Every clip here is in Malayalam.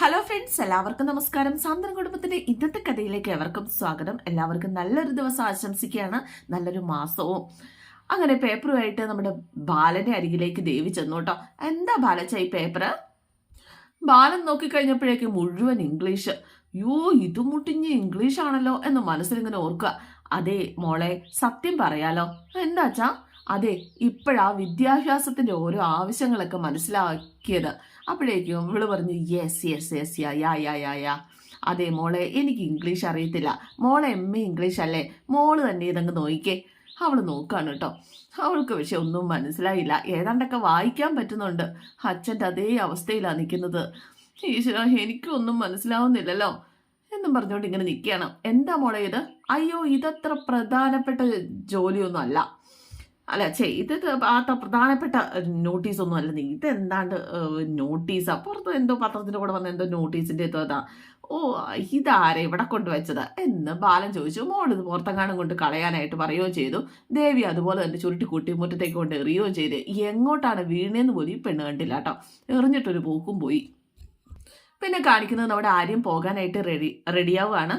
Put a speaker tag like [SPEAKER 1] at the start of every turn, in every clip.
[SPEAKER 1] ഹലോ ഫ്രണ്ട്സ് എല്ലാവർക്കും നമസ്കാരം. സാന്ദ്രൻ കുടുംബത്തിന്റെ ഇന്നത്തെ കഥയിലേക്ക് എവർക്കും സ്വാഗതം. എല്ലാവർക്കും നല്ലൊരു ദിവസം ആശംസിക്കുകയാണ്. നല്ലൊരു മാസവും. അങ്ങനെ പേപ്പറുമായിട്ട് നമ്മുടെ ബാലന്റെ അരികിലേക്ക് ദേവി ചെന്നു കേട്ടോ. എന്താ ബാലച്ച ഈ പേപ്പർ ബാലൻ നോക്കിക്കഴിഞ്ഞപ്പോഴേക്ക് മുഴുവൻ ഇംഗ്ലീഷ് യോ ഇത് മുട്ടിഞ്ഞ് ഇംഗ്ലീഷ് ആണല്ലോ എന്ന് മനസ്സിലിങ്ങനെ ഓർക്കുക. അതെ മോളെ സത്യം പറയാലോ. എന്താച്ചാ അതെ ഇപ്പോഴാ വിദ്യാഭ്യാസത്തിന്റെ ഓരോ ആവശ്യങ്ങളൊക്കെ മനസ്സിലാക്കിയത്. അപ്പോഴേക്കും ഇവൾ പറഞ്ഞു yes yes yes yeah yeah yeah yeah yeah അതെ മോളെ എനിക്ക് ഇംഗ്ലീഷ് അറിയത്തില്ല. മോളെ എം എ ഇംഗ്ലീഷ് അല്ലേ? മോൾ തന്നെ ഇതങ്ങ് നോക്കിക്കേ അവൾ നോക്കുകയാണ് കേട്ടോ. അവൾക്ക് പക്ഷെ ഒന്നും മനസ്സിലായില്ല. ഏതാണ്ടൊക്കെ വായിക്കാൻ പറ്റുന്നുണ്ട്. അച്ഛന്റെ അതേ അവസ്ഥയിലാണ് നിൽക്കുന്നത്. ഈശ്വര എനിക്കൊന്നും മനസ്സിലാവുന്നില്ലല്ലോ എന്നും പറഞ്ഞുകൊണ്ട് ഇങ്ങനെ നിൽക്കുകയാണ്. എന്താ മോളെ ഇത്? അയ്യോ ഇതത്ര പ്രധാനപ്പെട്ട ജോലിയൊന്നും അല്ല. അല്ല ചേ ഇത് അത്ര പ്രധാനപ്പെട്ട നോട്ടീസ് ഒന്നും അല്ല. നീ ഇത് എന്താണ്ട് നോട്ടീസാ പുറത്ത് എന്തോ പത്രത്തിന്റെ കൂടെ വന്ന എന്തോ നോട്ടീസിന്റെ എന്തോ അതാ. ഓ ഇതാരെ ഇവിടെ കൊണ്ടുവച്ചത്? എന്ന് ബാലൻ ചോദിച്ചു. മോൾ ഇത് പുറത്തെങ്ങാനും കൊണ്ട് കളയാനായിട്ട് പറയുകയോ ചെയ്തു. ദേവി അതുപോലെ തന്നെ ചുരുട്ടി കൂട്ടി മുറ്റത്തേക്ക് കൊണ്ട് എറിയുകയോ ചെയ്ത്. എങ്ങോട്ടാണ് വീണേന്ന് പോലും ഈ പെണ്ണ് കണ്ടില്ല കേട്ടോ. എറിഞ്ഞിട്ടൊരു പോക്കും പോയി. പിന്നെ കാണിക്കുന്നത് നമ്മുടെ ആര്യം പോകാനായിട്ട് റെഡി റെഡിയാവുകയാണ്.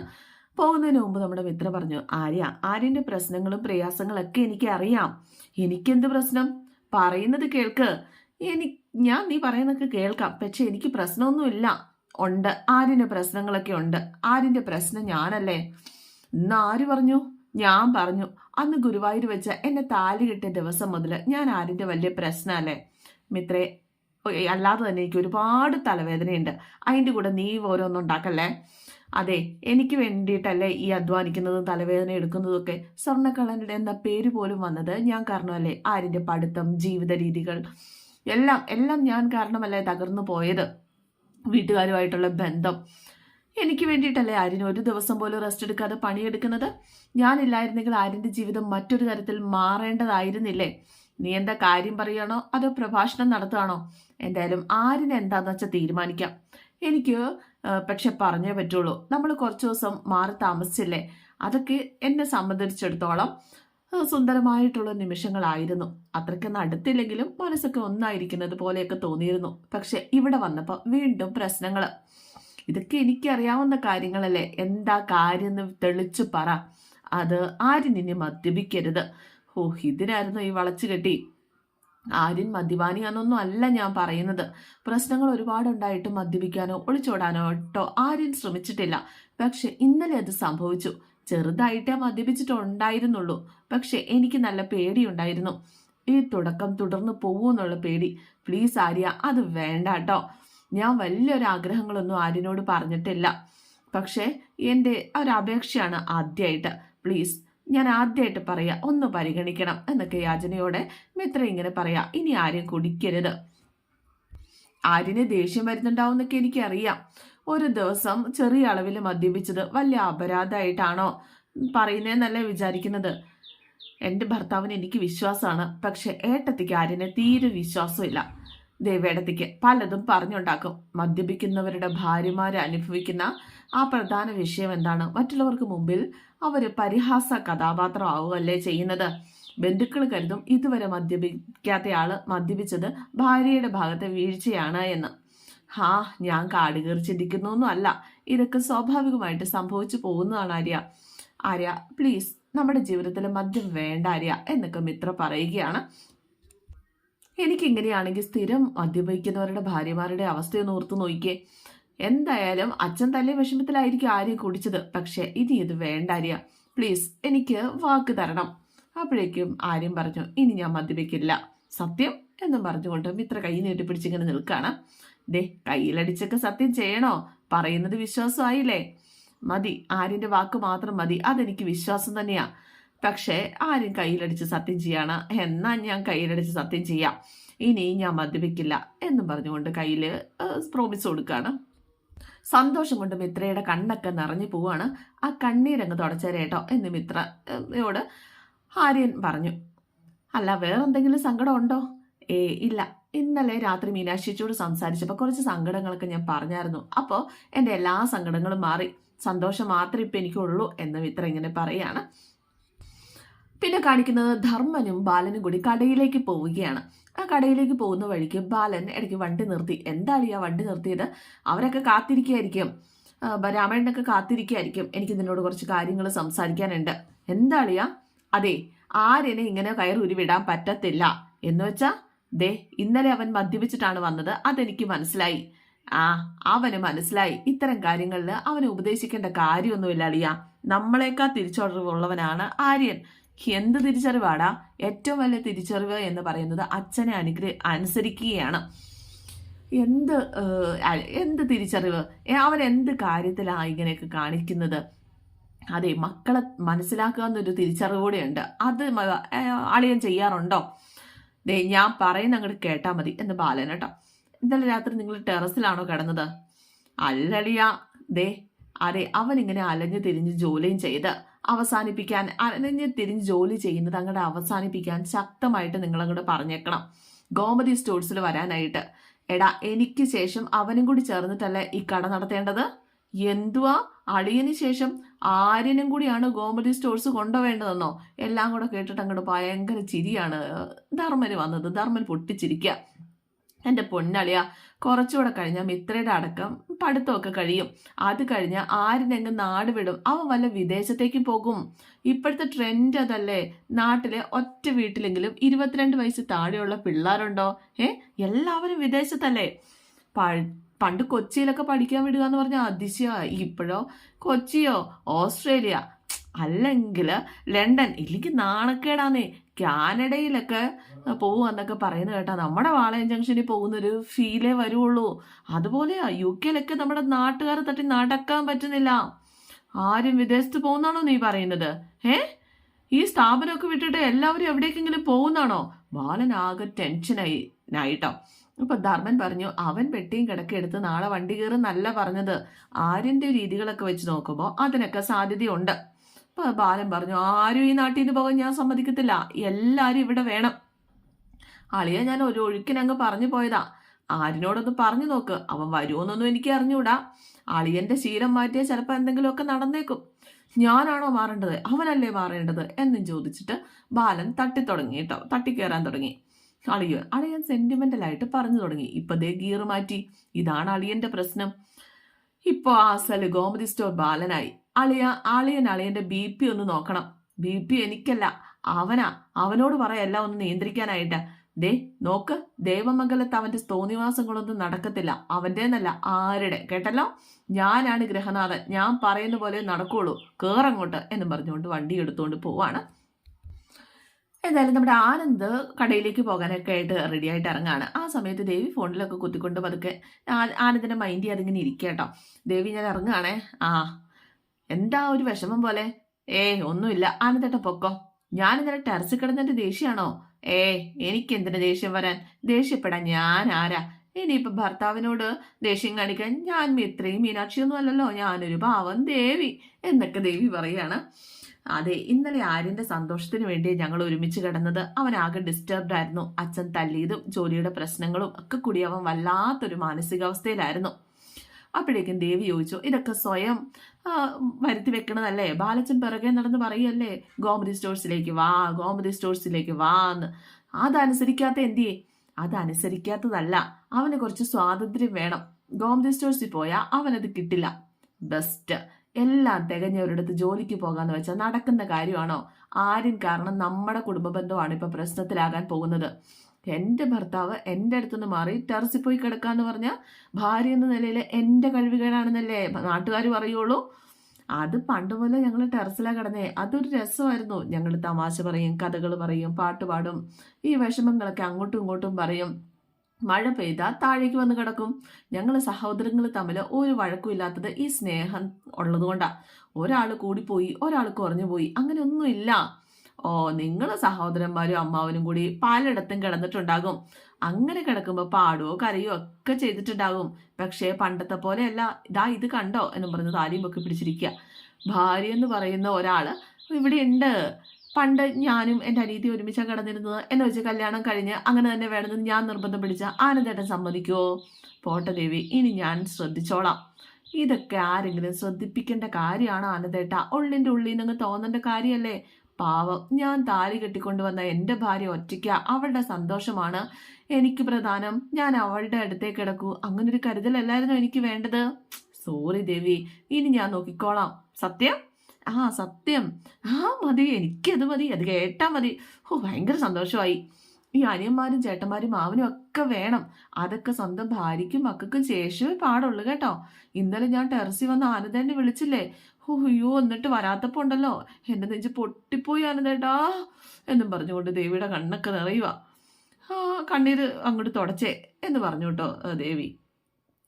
[SPEAKER 1] പോകുന്നതിന് മുമ്പ് നമ്മുടെ മിത്ര പറഞ്ഞു ആര്യ ആര്യന്റെ പ്രശ്നങ്ങളും പ്രയാസങ്ങളൊക്കെ എനിക്ക് അറിയാം. എനിക്കെന്ത് പ്രശ്നം? പറയുന്നത് കേൾക്ക്. എനി ഞാൻ നീ പറയുന്നൊക്കെ കേൾക്കാം. പക്ഷെ എനിക്ക് പ്രശ്നമൊന്നുമില്ല. ഉണ്ട്. ആര്യന്റെ പ്രശ്നങ്ങളൊക്കെ ഉണ്ട്. ആര്യന്റെ പ്രശ്നം ഞാനല്ലേ? ഇന്ന് ആര് പറഞ്ഞു? ഞാൻ പറഞ്ഞു. അന്ന് ഗുരുവായൂർ വെച്ച എന്നെ താലി കിട്ടിയ ദിവസം മുതൽ ഞാൻ ആര്യന്റെ വലിയ പ്രശ്നമല്ലേ? മിത്രേ അല്ലാതെ തന്നെ എനിക്ക് ഒരുപാട് തലവേദനയുണ്ട്. അതിന്റെ കൂടെ നീ ഓരോന്നും ഉണ്ടാക്കല്ലേ? അതെ എനിക്ക് വേണ്ടിയിട്ടല്ലേ ഈ അധ്വാനിക്കുന്നതും തലവേദന എടുക്കുന്നതൊക്കെ. സ്വർണക്കള്ളനുടെ എന്ന പേര് പോലും വന്നത് ഞാൻ കാരണമല്ലേ? ആരിന്റെ പഠിത്തം ജീവിത രീതികൾ. എല്ലാം എല്ലാം ഞാൻ കാരണമല്ലേ തകർന്നു പോയത്? വീട്ടുകാരുമായിട്ടുള്ള ബന്ധം. എനിക്ക് വേണ്ടിയിട്ടല്ലേ ആര്യന് ഒരു ദിവസം പോലും റെസ്റ്റ് എടുക്കാതെ പണിയെടുക്കുന്നത്? ഞാനില്ലായിരുന്നെങ്കിൽ ആര്യന്റെ ജീവിതം മറ്റൊരു തരത്തിൽ മാറേണ്ടതായിരുന്നില്ലേ? നീ എന്താ കാര്യം പറയുകയാണോ? അതോ പ്രഭാഷണം നടത്തുകയാണോ? എന്തായാലും എന്താന്ന് വെച്ചാൽ തീരുമാനിക്കാം. എനിക്ക് പക്ഷെ പറഞ്ഞേ പറ്റുള്ളൂ. നമ്മൾ കുറച്ച് ദിവസം മാറി താമസിച്ചില്ലേ? അതൊക്കെ എന്നെ സംബന്ധിച്ചിടത്തോളം സുന്ദരമായിട്ടുള്ള നിമിഷങ്ങളായിരുന്നു. അത്രയ്ക്കൊന്നും അടുത്തില്ലെങ്കിലും മനസ്സൊക്കെ ഒന്നായിരിക്കുന്നത് പോലെയൊക്കെ തോന്നിയിരുന്നു. പക്ഷെ ഇവിടെ വന്നപ്പോൾ വീണ്ടും പ്രശ്നങ്ങൾ ഇതൊക്കെ എനിക്കറിയാവുന്ന കാര്യങ്ങളല്ലേ? എന്താ കാര്യം എന്ന് തെളിച്ചു പറ. അത് ആരും ഇനി മദ്യപിക്കരുത്. ഓ ഇതിനായിരുന്നു ഈ വളച്ചു കെട്ടി ആര്യൻ മദ്യപാനിയാണെന്നൊന്നും അല്ല ഞാൻ പറയുന്നത്. പ്രശ്നങ്ങൾ ഒരുപാടുണ്ടായിട്ട് മദ്യപിക്കാനോ ഒളിച്ചോടാനോ ട്ടോ ആര്യൻ ശ്രമിച്ചിട്ടില്ല. പക്ഷെ ഇന്നലെ അത് സംഭവിച്ചു. ചെറുതായിട്ടേ മദ്യപിച്ചിട്ടുണ്ടായിരുന്നുള്ളൂ. പക്ഷെ എനിക്ക് നല്ല പേടിയുണ്ടായിരുന്നു. ഈ തുടക്കം തുടർന്ന് പോവൂന്നുള്ള പേടി. പ്ലീസ് ആര്യ അത് വേണ്ട കേട്ടോ ഞാൻ വലിയൊരു ആഗ്രഹങ്ങളൊന്നും ആര്യനോട് പറഞ്ഞിട്ടില്ല. പക്ഷേ എന്റെ ഒരു ഒരപേക്ഷയാണ് ആദ്യമായിട്ട് പ്ലീസ് ഞാൻ ആദ്യമായിട്ട് പറയാ ഒന്ന് പരിഗണിക്കണം എന്നൊക്കെ യാചനയോടെ മിത്ര ഇങ്ങനെ പറയാ ഇനി ആരും കുടിക്കരുത്. ആര്യന് ദേഷ്യം വരുന്നുണ്ടാവുമെന്നൊക്കെ എനിക്കറിയാം. ഒരു ദിവസം ചെറിയ അളവിൽ മദ്യപിച്ചത് വലിയ അപരാധമായിട്ടാണോ പറയുന്നതെന്നല്ല വിചാരിക്കുന്നത്. എന്റെ ഭർത്താവിന് എനിക്ക് വിശ്വാസമാണ് പക്ഷെ ഏട്ടത്തിക്ക് ആര്യനെ തീരെ വിശ്വാസമില്ല ദേവേടത്തിക്ക് പലതും പറഞ്ഞുണ്ടാക്കും. മദ്യപിക്കുന്നവരുടെ ഭാര്യമാരെ അനുഭവിക്കുന്ന ആ പ്രധാന വിഷയം എന്താണ്? മറ്റുള്ളവർക്ക് മുമ്പിൽ അവർ പരിഹാസ കഥാപാത്രമാവുകയല്ലേ ചെയ്യുന്നത്? ബന്ധുക്കൾ കരുതും ഇതുവരെ മദ്യപിക്കാത്തയാൾ മദ്യപിച്ചത് ഭാര്യയുടെ ഭാഗത്തെ വീഴ്ചയാണ് എന്ന്. ഹാ ഞാൻ കാട് കയറി ചിന്തിക്കുന്നൊന്നും അല്ല. ഇതൊക്കെ സ്വാഭാവികമായിട്ട് സംഭവിച്ചു പോകുന്നതാണ് ആര്യ. ആര്യ പ്ലീസ് നമ്മുടെ ജീവിതത്തിൽ മദ്യം വേണ്ട ആര്യ എന്നൊക്കെ മിത്ര പറയുകയാണ്. എനിക്കിങ്ങനെയാണെങ്കിൽ സ്ഥിരം മദ്യപിക്കുന്നവരുടെ ഭാര്യമാരുടെ അവസ്ഥയൊന്ന് ഓർത്തു നോക്കിയേ എന്തായാലും അച്ഛൻ തല്ലേ വിഷമത്തിലായിരിക്കും ആര്യ കുടിച്ചത്. പക്ഷെ ഇനി ഇത് വേണ്ട ആര്യ പ്ലീസ് എനിക്ക് വാക്ക് തരണം. അപ്പോഴേക്കും ആര്യം പറഞ്ഞു ഇനി ഞാൻ മദ്യപിക്കില്ല. സത്യം? എന്ന് പറഞ്ഞുകൊണ്ട് മിത്ര കൈ നീട്ടിപ്പിടിച്ചിങ്ങനെ നിൽക്കുകയാണ് ദേ കയ്യിലടിച്ചൊക്കെ സത്യം ചെയ്യണോ? പറയുന്നത് വിശ്വാസമായില്ലേ? മതി ആര്യന്റെ വാക്ക് മാത്രം മതി. അതെനിക്ക് വിശ്വാസം തന്നെയാ. പക്ഷേ ആരും കയ്യിലടിച്ച് സത്യം ചെയ്യാണ്. എന്നാ ഞാൻ കയ്യിലടിച്ച് സത്യം ചെയ്യാം. ഇനി ഞാൻ മദ്യപിക്കില്ല. എന്നും പറഞ്ഞുകൊണ്ട് കയ്യിൽ പ്രോമിസ് കൊടുക്കുകയാണ് സന്തോഷം കൊണ്ട് മിത്രയുടെ കണ്ണൊക്കെ നിറഞ്ഞു പോവാണ്. ആ കണ്ണീരങ്ങ് തുടച്ചേരേട്ടോ എന്ന് മിത്രയോട് ആര്യൻ പറഞ്ഞു. അല്ല വേറെന്തെങ്കിലും സങ്കടം ഉണ്ടോ? ഏ ഇല്ല. ഇന്നലെ രാത്രി മീനാക്ഷിച്ചോട് സംസാരിച്ചപ്പോൾ കുറച്ച് സങ്കടങ്ങളൊക്കെ ഞാൻ പറഞ്ഞായിരുന്നു. അപ്പോൾ എന്റെ എല്ലാ സങ്കടങ്ങളും മാറി. സന്തോഷം മാത്രമേ ഇപ്പം എനിക്കുള്ളൂ എന്ന് മിത്ര ഇങ്ങനെ പറയാണ്. പിന്നെ കാണിക്കുന്നത് ധർമ്മനും ബാലനും കൂടി കടയിലേക്ക് പോവുകയാണ്. ആ കടയിലേക്ക് പോകുന്ന വഴിക്ക് ബാലൻ ഇടയ്ക്ക് വണ്ടി നിർത്തി. എന്താണ് ഈ ആ വണ്ടി നിർത്തിയത്? അവരൊക്കെ കാത്തിരിക്കുകയായിരിക്കും രാമായണനൊക്കെ കാത്തിരിക്കുകയായിരിക്കും എനിക്ക് നിന്നോട് കുറച്ച് കാര്യങ്ങൾ സംസാരിക്കാനുണ്ട്. എന്താളിയാ അതെ ആരെന്നെ ഇങ്ങനെ കയറൂരി വിടാൻ പറ്റത്തില്ല. എന്ന് വെച്ചാ ദേ ഇന്നലെ അവൻ മദ്യപിച്ചിട്ടാണ് വന്നത്. അതെനിക്ക് മനസ്സിലായി. ആ അവന് മനസ്സിലായി. ഇത്തരം കാര്യങ്ങളിൽ അവനെ ഉപദേശിക്കേണ്ട കാര്യമൊന്നുമില്ല അളിയ നമ്മളെക്കാൾ തിരിച്ചറിവുള്ളവനാണ് ആര്യൻ. എന്ത് തിരിച്ചറിവാടാ? ഏറ്റവും വലിയ തിരിച്ചറിവ് എന്ന് പറയുന്നത് അച്ഛനെ അനുഗ്ര അനുസരിക്കുകയാണ്. എന്ത് എന്ത് തിരിച്ചറിവ്? അവൻ എന്ത് കാര്യത്തിലാണ് ഇങ്ങനെയൊക്കെ കാണിക്കുന്നത്? അതെ മക്കളെ മനസ്സിലാക്കുക എന്നൊരു തിരിച്ചറിവ് കൂടെയുണ്ട്. അത് അളിയൻ ചെയ്യാറുണ്ടോ? ദേ ഞാൻ പറയുന്ന അങ്ങോട്ട് കേട്ടാൽ മതി എന്ന് ബാലൻ കേട്ടോ. ഇന്നലെ രാത്രി നിങ്ങൾ ടെറസിലാണോ കിടന്നത്? അല്ലളിയ ദേ അതെ അവൻ ഇങ്ങനെ അലഞ്ഞു തിരിഞ്ഞ് ജോലിയും ചെയ്ത് അവസാനിപ്പിക്കാൻ അനന്യ തിരിഞ്ഞ് ജോലി ചെയ്യുന്നത് അങ്ങോട്ട് അവസാനിപ്പിക്കാൻ ശക്തമായിട്ട് നിങ്ങൾ അങ്ങോട്ട് പറഞ്ഞേക്കണം. ഗോമതി സ്റ്റോഴ്സിൽ വരാനായിട്ട്. എടാ എനിക്ക് ശേഷം അവനും കൂടി ചേർന്നിട്ടല്ലേ ഈ കട നടത്തേണ്ടത്? എന്തുവാ? അടിയന് ശേഷം ആര്യനും കൂടിയാണ് ഗോമതി സ്റ്റോഴ്സ് കൊണ്ടുപോവേണ്ടതെന്നോ എല്ലാം കൂടെ കേട്ടിട്ട് അങ്ങോട്ട് ഭയങ്കര ചിരിയാണ്. ധർമ്മന് വന്നത്. ധർമ്മൻ പൊട്ടിച്ചിരിക്കുക എന്റെ പൊന്നളിയ കുറച്ചുകൂടെ കഴിഞ്ഞാൽ മിത്രയുടെ അടക്കം പഠിത്തമൊക്കെ കഴിയും. അത് കഴിഞ്ഞാൽ ആരിനെങ്ങ് നാട് വിടും. അവൻ വല്ല വിദേശത്തേക്ക് പോകും. ഇപ്പോഴത്തെ ട്രെൻഡ് അതല്ലേ? നാട്ടിലെ ഒറ്റ വീട്ടിലെങ്കിലും ഇരുപത്തിരണ്ട് വയസ്സ് താഴെയുള്ള പിള്ളേരുണ്ടോ? ഏ എല്ലാവരും വിദേശത്തല്ലേ? പണ്ട് കൊച്ചിയിലൊക്കെ പഠിക്കാൻ വിടുക എന്ന് പറഞ്ഞാൽ അതിശയ. ഇപ്പോഴോ? കൊച്ചിയോ? ഓസ്ട്രേലിയ? അല്ലെങ്കിൽ ലണ്ടൻ. ഇല്ലെങ്കിൽ നാണക്കേടാന്നേ. കാനഡയിലൊക്കെ പോവാന്നൊക്കെ പറയുന്നത് കേട്ടാ. നമ്മുടെ വാളയം ജംഗ്ഷനിൽ പോകുന്നൊരു ഫീലേ വരുള്ളൂ അതുപോലെ യു കെയിലൊക്കെ നമ്മുടെ നാട്ടുകാർ തട്ടി നടക്കാൻ പറ്റുന്നില്ല. ആരും വിദേശത്ത് പോകുന്നാണോ നീ പറയുന്നത്? ഏ? ഈ സ്ഥാപനമൊക്കെ വിട്ടിട്ട് എല്ലാവരും എവിടേക്കെങ്കിലും പോകുന്നാണോ? ബാലൻ ആകെ ടെൻഷനായി ആയിട്ടോ അപ്പൊ ധർമ്മൻ പറഞ്ഞു അവൻ പെട്ടിയും കിടക്കെടുത്ത് നാളെ വണ്ടി കയറും നല്ല പറഞ്ഞത്. ആര്യന്റെ രീതികളൊക്കെ വെച്ച് നോക്കുമ്പോൾ അതിനൊക്കെ സാധ്യതയുണ്ട്. അപ്പൊ ബാലൻ പറഞ്ഞു ആരും ഈ നാട്ടിൽ നിന്ന് പോകാൻ ഞാൻ സമ്മതിക്കത്തില്ല. എല്ലാരും ഇവിടെ വേണം. അളിയ ഞാൻ ഒരു ഒഴുക്കിനങ്ങ് പറഞ്ഞു പോയതാ. ആരിനോടൊന്ന് പറഞ്ഞു നോക്ക്. അവൻ വരുമോന്നൊന്നും എനിക്ക് അറിഞ്ഞൂടാ. അളിയന്റെ ശീലം മാറ്റിയാൽ ചിലപ്പോൾ എന്തെങ്കിലുമൊക്കെ നടന്നേക്കും. ഞാനാണോ മാറേണ്ടത്? അവനല്ലേ മാറേണ്ടത്? എന്നും ചോദിച്ചിട്ട് ബാലൻ തട്ടിത്തുടങ്ങി കേട്ടോ. തട്ടിക്കയറാൻ തുടങ്ങി. അളിയ അളിയൻ സെന്റിമെന്റലായിട്ട് പറഞ്ഞു തുടങ്ങി. ഇപ്പൊ ദേ ഗീർ മാറ്റി. ഇതാണ് അളിയന്റെ പ്രശ്നം. ഇപ്പോ ആസൽ ഗോമതി സ്റ്റോർ ബാലനായി. അളിയ അളിയൻ അളിയന്റെ ബി പി ഒന്ന് നോക്കണം. ബി പി എനിക്കല്ല. അവനാ. അവനോട് പറയല്ല ഒന്ന് നിയന്ത്രിക്കാനായിട്ട്. ദേ നോക്ക് ദേവമംഗലത്ത് അവന്റെ തോന്നിവാസങ്ങളൊന്നും നടക്കത്തില്ല. അവന്റേന്നല്ല ആരുടെ? കേട്ടല്ലോ? ഞാനാണ് ഗ്രഹനാഥൻ ഞാൻ പറയുന്ന പോലെ നടക്കുള്ളൂ. കേറങ്ങോട്ട് എന്ന് പറഞ്ഞുകൊണ്ട് വണ്ടി എടുത്തുകൊണ്ട് പോവാണ്. എന്തായാലും നമ്മുടെ ആനന്ദ് കടയിലേക്ക് പോകാനൊക്കെ ആയിട്ട് റെഡി ആയിട്ട് ഇറങ്ങാണ്. ആ സമയത്ത് ദേവി ഫോണിലൊക്കെ കുത്തിക്കൊണ്ട് പതുക്കെ ആനന്ദിന്റെ മൈൻഡ് അതിങ്ങനെ ഇരിക്കുക കേട്ടോ. ദേവി ഞാൻ ഇറങ്ങുകയാണേ ആ എന്താ ഒരു വിഷമം പോലെ? ഏയ് ഒന്നുമില്ല. ആനന്ദേട്ട പൊക്കോ. ഞാൻ ഇന്നലെ ടെറസിൽ കിടന്നിട്ട് ദേഷ്യമാണോ ഏ എനിക്ക് എന്തിനു ദേഷ്യം വരാൻ? ദേഷ്യപ്പെടാൻ ഞാൻ ആരാ? ഇനിയിപ്പൊ ഭർത്താവിനോട് ദേഷ്യം കാണിക്കാൻ ഞാൻ ഇത്രയും മീനാക്ഷി ഒന്നും അല്ലല്ലോ. ഞാനൊരു പാവം ദേവി. എന്നൊക്കെ ദേവി പറയാണ്. അതെ ഇന്നലെ ആര്യന്റെ സന്തോഷത്തിന് വേണ്ടി ഞങ്ങൾ ഒരുമിച്ച് കിടന്നത്. അവൻ ആകെ ഡിസ്റ്റർബ്ഡ് ആയിരുന്നു. അച്ഛൻ തല്ലിയതും ജോലിയുടെ പ്രശ്നങ്ങളും ഒക്കെ കൂടി അവൻ വല്ലാത്തൊരു മാനസികാവസ്ഥയിലായിരുന്നു. അപ്പോഴേക്കും ദേവി ചോദിച്ചു ഇതൊക്കെ സ്വയം വരുത്തി വെക്കണതല്ലേ? ബാലച്ചൻ പിറകെ നടന്ന് പറയല്ലേ ഗോമതി സ്റ്റോഴ്സിലേക്ക് വാ ഗോമതി സ്റ്റോഴ്സിലേക്ക് വാ എന്ന്. അതനുസരിക്കാത്ത എന്തിയേ? അതനുസരിക്കാത്തതല്ല. അവന് കുറച്ച് സ്വാതന്ത്ര്യം വേണം. ഗോമതി സ്റ്റോഴ്സിൽ പോയാൽ അവനത് കിട്ടില്ല. ബെസ്റ്റ്. എല്ലാം തികഞ്ഞവരിടത്ത് ജോലിക്ക് പോകാന്ന് വെച്ചാൽ നടക്കുന്ന കാര്യമാണോ? ആരും കാരണം നമ്മുടെ കുടുംബ ബന്ധമാണ് ഇപ്പൊ പ്രശ്നത്തിലാകാൻ പോകുന്നത്. എന്റെ ഭർത്താവ് എന്റെ അടുത്തുനിന്ന് മാറി ടെറസിൽ പോയി കിടക്കാന്ന് പറഞ്ഞാൽ ഭാര്യ എന്ന നിലയിൽ എന്റെ കഴിവുകേടാണെന്നല്ലേ നാട്ടുകാർ പറയുള്ളൂ. അത് പണ്ട് പോലെ ഞങ്ങൾ ടെറസിലാണ് കിടന്നേ. അതൊരു രസമായിരുന്നു. ഞങ്ങൾ തമാശ പറയും കഥകൾ പറയും പാട്ട് പാടും ഈ വിഷമങ്ങളൊക്കെ അങ്ങോട്ടും ഇങ്ങോട്ടും പറയും. മഴ പെയ്താൽ താഴേക്ക് വന്ന് കിടക്കും. ഞങ്ങൾ സഹോദരങ്ങൾ തമ്മിൽ ഒരു വഴക്കും ഇല്ലാത്തത് ഈ സ്നേഹം ഉള്ളതുകൊണ്ടാണ് ഒരാൾ കൂടിപ്പോയി ഒരാൾ കുറഞ്ഞു പോയി അങ്ങനെ ഒന്നുമില്ല ഓ നിങ്ങൾ സഹോദരന്മാരും അമ്മാവനും കൂടി പലയിടത്തും കിടന്നിട്ടുണ്ടാകും. അങ്ങനെ കിടക്കുമ്പോൾ പാടുവോ കരയോ ഒക്കെ ചെയ്തിട്ടുണ്ടാകും. പക്ഷേ പണ്ടത്തെ പോലെയല്ല. ഇതാ ഇത് കണ്ടോ എന്ന് പറഞ്ഞ് താലിയും പൊക്കി പിടിച്ചിരിക്കുക ഭാര്യ എന്ന് പറയുന്ന ഒരാൾ ഇവിടെ ഉണ്ട്. പണ്ട് ഞാനും എന്റെ അനീതി ഒരുമിച്ചാണ് കിടന്നിരുന്നത്. എന്നെ വെച്ച് കല്യാണം കഴിഞ്ഞ് അങ്ങനെ തന്നെ വേണമെന്ന് ഞാൻ നിർബന്ധം പിടിച്ച ആനന്ദേട്ടൻ സമ്മതിക്കുമോ പോട്ടെ ദേവി ഇനി ഞാൻ ശ്രദ്ധിച്ചോളാം. ഇതൊക്കെ ആരെങ്കിലും ശ്രദ്ധിപ്പിക്കേണ്ട കാര്യമാണ് ആനന്ദേട്ട. ഉള്ളിന്റെ ഉള്ളിൽ നിന്ന് തോന്നേണ്ട കാര്യമല്ലേ പാവം. ഞാൻ താലി കെട്ടിക്കൊണ്ടുവന്ന എന്റെ ഭാര്യ ഒറ്റയ്ക്ക അവളുടെ സന്തോഷമാണ് എനിക്ക് പ്രധാനം. ഞാൻ അവളുടെ അടുത്തേക്ക് കിടക്കൂ. അങ്ങനൊരു കരുതലല്ലായിരുന്നു എനിക്ക് വേണ്ടത്? സോറി ദേവി. ഇനി ഞാൻ നോക്കിക്കോളാം. സത്യം? ആ സത്യം. ആ മതി. എനിക്കത് മതി. അത് കേട്ടാ മതി. ഓ ഭയങ്കര സന്തോഷമായി. ഈ അനിയന്മാരും ചേട്ടന്മാരും മാവനും ഒക്കെ വേണം. അതൊക്കെ സ്വന്തം ഭാര്യയ്ക്കും മക്കൾക്കും ശേഷമേ പാടുള്ളൂ കേട്ടോ. ഇന്നലെ ഞാൻ ടെറസിൽ വന്ന് ആനന്ദേനെ വിളിച്ചില്ലേ? അയ്യോ എന്നിട്ട് വരാത്തപ്പോ ഉണ്ടല്ലോ. എന്റെ നെഞ്ച് പൊട്ടിപ്പോയി ആനന്ദേട്ടാ എന്നും പറഞ്ഞുകൊണ്ട് ദേവിയുടെ കണ്ണൊക്കെ നിറയുക കണ്ണീര് അങ്ങോട്ട് തുടച്ചേ എന്ന് പറഞ്ഞു കേട്ടോ ദേവി.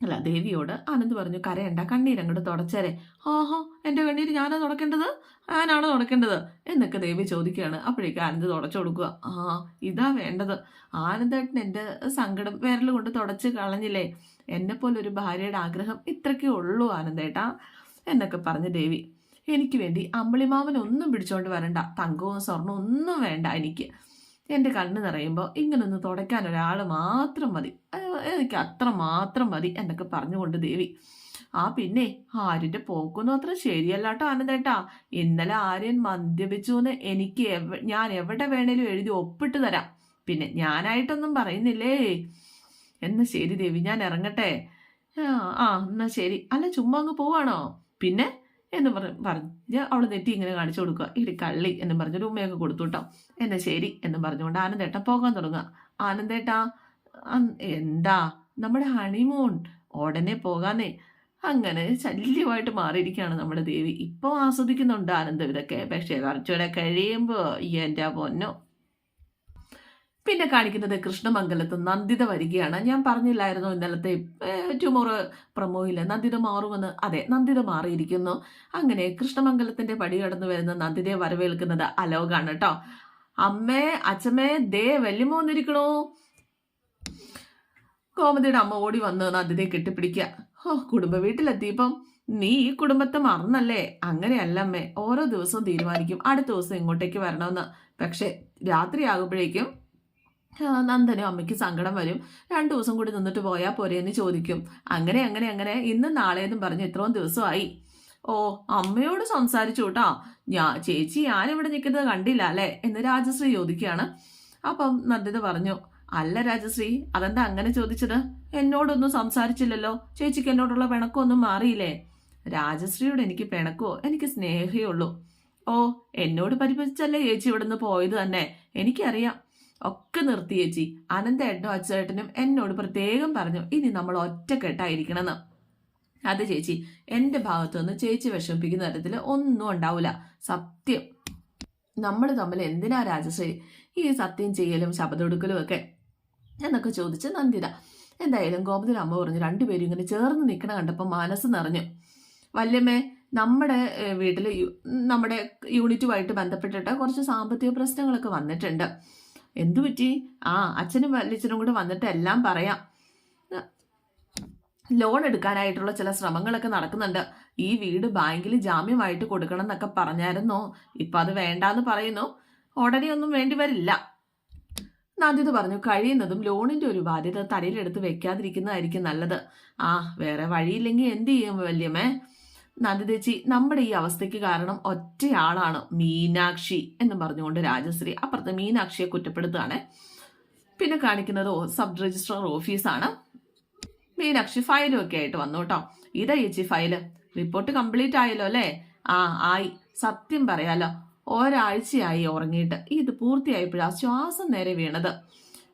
[SPEAKER 1] അല്ല ദേവിയോട് ആനന്ദ് പറഞ്ഞു കരയണ്ട കണ്ണീര് അങ്ങോട്ട് തുടച്ചേരെ. ഓഹോ എന്റെ കണ്ണീര് ഞാനാ തുടക്കേണ്ടത്? ഞാനാണോ തുടക്കേണ്ടത്? എന്നൊക്കെ ദേവി ചോദിക്കുകയാണ്. അപ്പോഴേക്ക് ആനന്ദ് തുടച്ചു കൊടുക്കുക. ആ ഇതാ വേണ്ടത്. ആനന്ദേട്ടൻ എന്റെ സങ്കടം വിരൽ കൊണ്ട് തുടച്ച് കളഞ്ഞില്ലേ. എന്നെപ്പോലെ ഒരു ഭാര്യയുടെ ആഗ്രഹം ഇത്രയ്ക്കേ ഉള്ളൂ ആനന്ദേട്ടാ എന്നൊക്കെ പറഞ്ഞു ദേവി. എനിക്ക് വേണ്ടി അമ്പിളിമാമൻ ഒന്നും പിടിച്ചോണ്ട് വരണ്ട. തങ്കവും സ്വർണവും ഒന്നും വേണ്ട എനിക്ക്. എന്റെ കണ്ണ് നിറയുമ്പോൾ ഇങ്ങനൊന്ന് തുടയ്ക്കാൻ ഒരാൾ മാത്രം മതി. എനിക്ക് അത്ര മാത്രം മതി എന്നൊക്കെ പറഞ്ഞുകൊണ്ട് ദേവി. ആ പിന്നെ ആര്യന്റെ പോക്കൊന്നും അത്ര ശരിയല്ലാട്ടോ ആനന്ദേട്ടാ. ഇന്നലെ ആര്യൻ മദ്യപിച്ചു എന്ന് എനിക്ക് ഞാൻ എവിടെ വേണേലും എഴുതി ഒപ്പിട്ട് തരാം. പിന്നെ ഞാനായിട്ടൊന്നും പറയുന്നില്ലേ? എന്നാ ശരി ദേവി ഞാൻ ഇറങ്ങട്ടെ. ആ എന്നാ ശരി. അല്ല ചുമ്മാ അങ്ങ് പോവാണോ? പിന്നെ എന്ന് പറ പറഞ്ഞ് അവൾ നെറ്റി ഇങ്ങനെ കാണിച്ചു കൊടുക്കുക. ഇടി കള്ളി എന്ന് പറഞ്ഞൊരു ഉമ്മയൊക്കെ കൊടുത്തു കേട്ടോ. എന്നാ ശരി എന്നും പറഞ്ഞുകൊണ്ട് ആനന്ദേട്ട പോകാൻ തുടങ്ങുക. ആനന്ദേട്ടാ എന്താ? നമ്മുടെ ഹണിമൂൺ ഉടനെ പോകാന്നേ. അങ്ങനെ ശല്യമായിട്ട് മാറിയിരിക്കുകയാണ് നമ്മുടെ ദേവി. ഇപ്പോൾ ആസ്വദിക്കുന്നുണ്ട് ആനന്ദം ഇതൊക്കെ. പക്ഷേ കുറച്ചുകൂടെ കഴിയുമ്പോൾ എന്റെ പൊന്നോ. പിന്നെ കാണിക്കുന്നത് കൃഷ്ണമംഗലത്ത് നന്ദിത വരികയാണ്. ഞാൻ പറഞ്ഞില്ലായിരുന്നു ഇന്നലത്തെ ട്യൂമോറ് പ്രൊമോയിൽ നന്ദിത മാറുമെന്ന്. അതെ നന്ദിത മാറിയിരിക്കുന്നു. അങ്ങനെ കൃഷ്ണമംഗലത്തിന്റെ പടി കടന്നു വരുന്ന നന്ദിതയെ വരവേൽക്കുന്നത് അലോകാണ് കേട്ടോ. അമ്മേ അച്ഛമ്മേ ദേ വല്യമ്മ വന്നിരിക്കണോ. കോമതിയുടെ അമ്മ ഓടി വന്ന് അതിനെ കെട്ടിപ്പിടിക്കുക. ഓ കുടുംബ വീട്ടിലെത്തിയപ്പം നീ ഈ കുടുംബത്തെ മറന്നല്ലേ? അങ്ങനെയല്ല അമ്മേ ഓരോ ദിവസവും തീരുമാനിക്കും. അടുത്ത ദിവസം ഇങ്ങോട്ടേക്ക് വരണമെന്ന്. പക്ഷെ രാത്രിയാകുമ്പോഴേക്കും നന്ദനും അമ്മയ്ക്ക് സങ്കടം വരും. രണ്ടു ദിവസം കൂടി നിന്നിട്ട് പോയാൽ പോരെയെന്ന് ചോദിക്കും. അങ്ങനെ അങ്ങനെ അങ്ങനെ. ഇന്നും നാളെയെന്നും പറഞ്ഞ് ഇത്രയും ദിവസമായി. ഓ അമ്മയോട് സംസാരിച്ചു കേട്ടോ. ഞാ ചേച്ചി ഞാനിവിടെ നിൽക്കുന്നത് കണ്ടില്ല അല്ലേ? എന്ന് രാജശ്രീ ചോദിക്കുകയാണ്. അപ്പം നന്ദിത പറഞ്ഞു അല്ല രാജശ്രീ അതെന്താ അങ്ങനെ ചോദിച്ചത്? എന്നോടൊന്നും സംസാരിച്ചില്ലല്ലോ. ചേച്ചിക്ക് എന്നോടുള്ള പിണക്കൊന്നും മാറിയില്ലേ? രാജശ്രീയോട് എനിക്ക് പിണക്കോ? എനിക്ക് സ്നേഹമേ ഉള്ളൂ. ഓ എന്നോട് പരിപാലിച്ചല്ലേ ചേച്ചി ഇവിടുന്ന് പോയത് തന്നെ? എനിക്കറിയാം. ഒക്കെ നിർത്തി ചേച്ചി. അനന്തേട്ടനും അച്ചേട്ടനും എന്നോട് പ്രത്യേകം പറഞ്ഞു ഇനി നമ്മൾ ഒറ്റക്കെട്ടായിരിക്കണമെന്ന്. അത് ചേച്ചി എന്റെ ഭാഗത്തു നിന്ന് ചേച്ചി വിഷമിപ്പിക്കുന്ന തരത്തിൽ ഒന്നും ഉണ്ടാവില്ല സത്യം. നമ്മൾ തമ്മിൽ എന്തിനാ രാജശ്രീ? ഈ സത്യം ചെയ്യലും ശബ്ദമെടുക്കലും ഒക്കെ എന്നൊക്കെ ചോദിച്ച് നന്ദിത എന്തായാലും ഗോപതിയുടെ അമ്മ പറഞ്ഞു രണ്ടുപേരും ഇങ്ങനെ ചേർന്ന് നിൽക്കണ കണ്ടപ്പോൾ മനസ്സ് നിറഞ്ഞു. വല്യമ്മേ നമ്മുടെ വീട്ടിൽ നമ്മുടെ യൂണിറ്റുമായിട്ട് ബന്ധപ്പെട്ടിട്ട് കുറച്ച് സാമ്പത്തിക പ്രശ്നങ്ങളൊക്കെ വന്നിട്ടുണ്ട്. എന്തു പറ്റി? ആ അച്ഛനും വല്യച്ഛനും കൂടെ വന്നിട്ട് എല്ലാം പറയാം. ലോൺ എടുക്കാനായിട്ടുള്ള ചില ശ്രമങ്ങളൊക്കെ നടക്കുന്നുണ്ട്. ഈ വീട് ബാങ്കിൽ ജാമ്യമായിട്ട് കൊടുക്കണം എന്നൊക്കെ പറഞ്ഞായിരുന്നോ? ഇപ്പൊ അത് വേണ്ടാന്ന് പറയുന്നു. ഉടനെ ഒന്നും വേണ്ടി വരില്ല. നന്ദിത് പറഞ്ഞു കഴിയുന്നതും ലോണിന്റെ ഒരു ബാധ്യത തലയിലെടുത്ത് വെക്കാതിരിക്കുന്നതായിരിക്കും നല്ലത്. ആ വേറെ വഴിയില്ലെങ്കിൽ എന്ത് ചെയ്യും വല്യമ്മേ? നന്ദിതേച്ചി നമ്മുടെ ഈ അവസ്ഥയ്ക്ക് കാരണം ഒറ്റയാളാണ് മീനാക്ഷി എന്ന് പറഞ്ഞുകൊണ്ട് രാജശ്രീ അപ്പുറത്ത് മീനാക്ഷിയെ കുറ്റപ്പെടുത്തുകയാണ്. പിന്നെ കാണിക്കുന്നത് സബ് രജിസ്ട്രാർ ഓഫീസാണ്. മീനാക്ഷി ഫയലും ഒക്കെ ആയിട്ട് വന്നു കേട്ടോ. ഇതാ ചേച്ചി ഫയൽ. റിപ്പോർട്ട് കംപ്ലീറ്റ് ആയല്ലോ അല്ലേ? ആ ആയി. സത്യം പറയാലോ ഒരാഴ്ചയായി ഉറങ്ങിയിട്ട്. ഇത് പൂർത്തിയായപ്പോഴാണ് ശ്വാസം നേരെ വീണത്.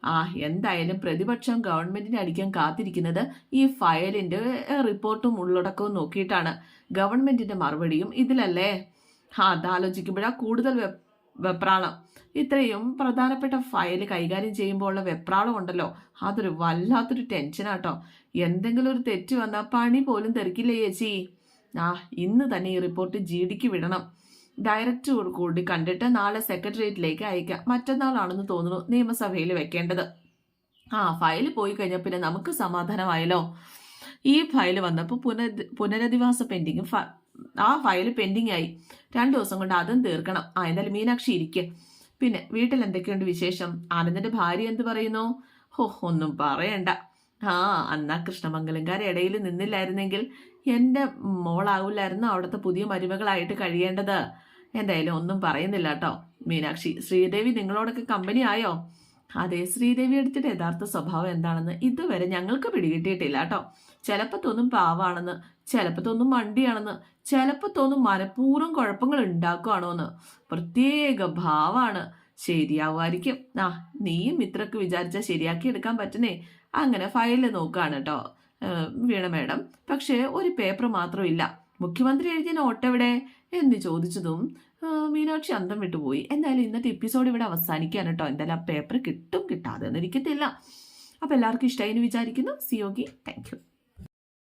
[SPEAKER 1] ആ എന്തായാലും പ്രതിപക്ഷം ഗവൺമെന്റിനെ അടിക്കാൻ കാത്തിരിക്കുന്നത് ഈ ഫയലിന്റെ റിപ്പോർട്ടും ഉള്ളടക്കവും നോക്കിയിട്ടാണ്. ഗവൺമെന്റിന്റെ മറുപടിയും ഇതിലല്ലേ? ആ അതാലോചിക്കുമ്പോഴാ കൂടുതൽ വെപ്രാളം. ഇത്രയും പ്രധാനപ്പെട്ട ഫയൽ കൈകാര്യം ചെയ്യുമ്പോൾ ഉള്ള വെപ്രാളം ഉണ്ടല്ലോ. അതൊരു വല്ലാത്തൊരു ടെൻഷനാട്ടോ എന്തെങ്കിലും ഒരു തെറ്റ് വന്നാൽ പണി പോലും തെറിക്കില്ലേ ചേച്ചി? ആ ഇന്ന് തന്നെ ഈ റിപ്പോർട്ട് ജി ഡിക്ക് വിടണം. ഡയറക്ടർ കൂടി കണ്ടിട്ട് നാളെ സെക്രട്ടേറിയറ്റിലേക്ക് അയക്കാം. മറ്റന്നാളാണെന്ന് തോന്നുന്നു നിയമസഭയിൽ വെക്കേണ്ടത്. ആ ഫയൽ പോയി കഴിഞ്ഞാൽ പിന്നെ നമുക്ക് സമാധാനമായല്ലോ. ഈ ഫയൽ വന്നപ്പോൾ പുനര പുനരധിവാസ പെൻഡിങ് ആ ഫയൽ പെൻഡിങ് ആയി. രണ്ടു ദിവസം കൊണ്ട് അതും തീർക്കണം. ആ എന്തായാലും മീനാക്ഷി ഇരിക്കെ. പിന്നെ വീട്ടിൽ എന്തൊക്കെയുണ്ട് വിശേഷം? ആനന്ദന്റെ ഭാര്യ എന്ത് പറയുന്നു? ഹോ ഒന്നും പറയണ്ട. ആ അന്നാ കൃഷ്ണമംഗലംകാരെ ഇടയിൽ നിന്നില്ലായിരുന്നെങ്കിൽ എന്റെ മോളാവില്ലായിരുന്നു അവിടുത്തെ പുതിയ മരുമകളായിട്ട് കഴിയേണ്ടത്. എന്തായാലും ഒന്നും പറയുന്നില്ല കേട്ടോ മീനാക്ഷി ശ്രീദേവി നിങ്ങളോടൊക്കെ കമ്പനി ആയോ? അതെ ശ്രീദേവി എടുത്തിട്ട് യഥാർത്ഥ സ്വഭാവം എന്താണെന്ന് ഇതുവരെ ഞങ്ങൾക്ക് പിടികിട്ടിയിട്ടില്ല കേട്ടോ ചിലപ്പോൾ തോന്നും പാവാണെന്ന് ചിലപ്പോൾ തോന്നും മണ്ടിയാണെന്ന് ചിലപ്പോൾ തോന്നും മനഃപൂർവം കുഴപ്പങ്ങൾ ഉണ്ടാക്കുവാണോ എന്ന് പ്രത്യേക ഭാവാണ്. ശരിയാവുമായിരിക്കും. ആ നീയും ഇത്രക്ക് വിചാരിച്ചാൽ ശരിയാക്കി എടുക്കാൻ പറ്റുന്നേ. അങ്ങനെ ഫയലിൽ നോക്കുകയാണ് കേട്ടോ വീണ മേഡം പക്ഷേ ഒരു പേപ്പർ മാത്രമില്ല മുഖ്യമന്ത്രി എഴുതിയ നോട്ട് എവിടെ? എന്ന് ചോദിച്ചതും മീനാക്ഷി അന്തം വിട്ടുപോയി എന്തായാലും ഇന്നത്തെ എപ്പിസോഡ് ഇവിടെ അവസാനിക്കാൻ കേട്ടോ. എന്തായാലും ആ പേപ്പർ കിട്ടും കിട്ടാതെ എന്നിരിക്കത്തില്ല അപ്പോൾ എല്ലാവർക്കും ഇഷ്ടമായി എന്ന് വിചാരിക്കുന്നു. സിയോഗി താങ്ക് യു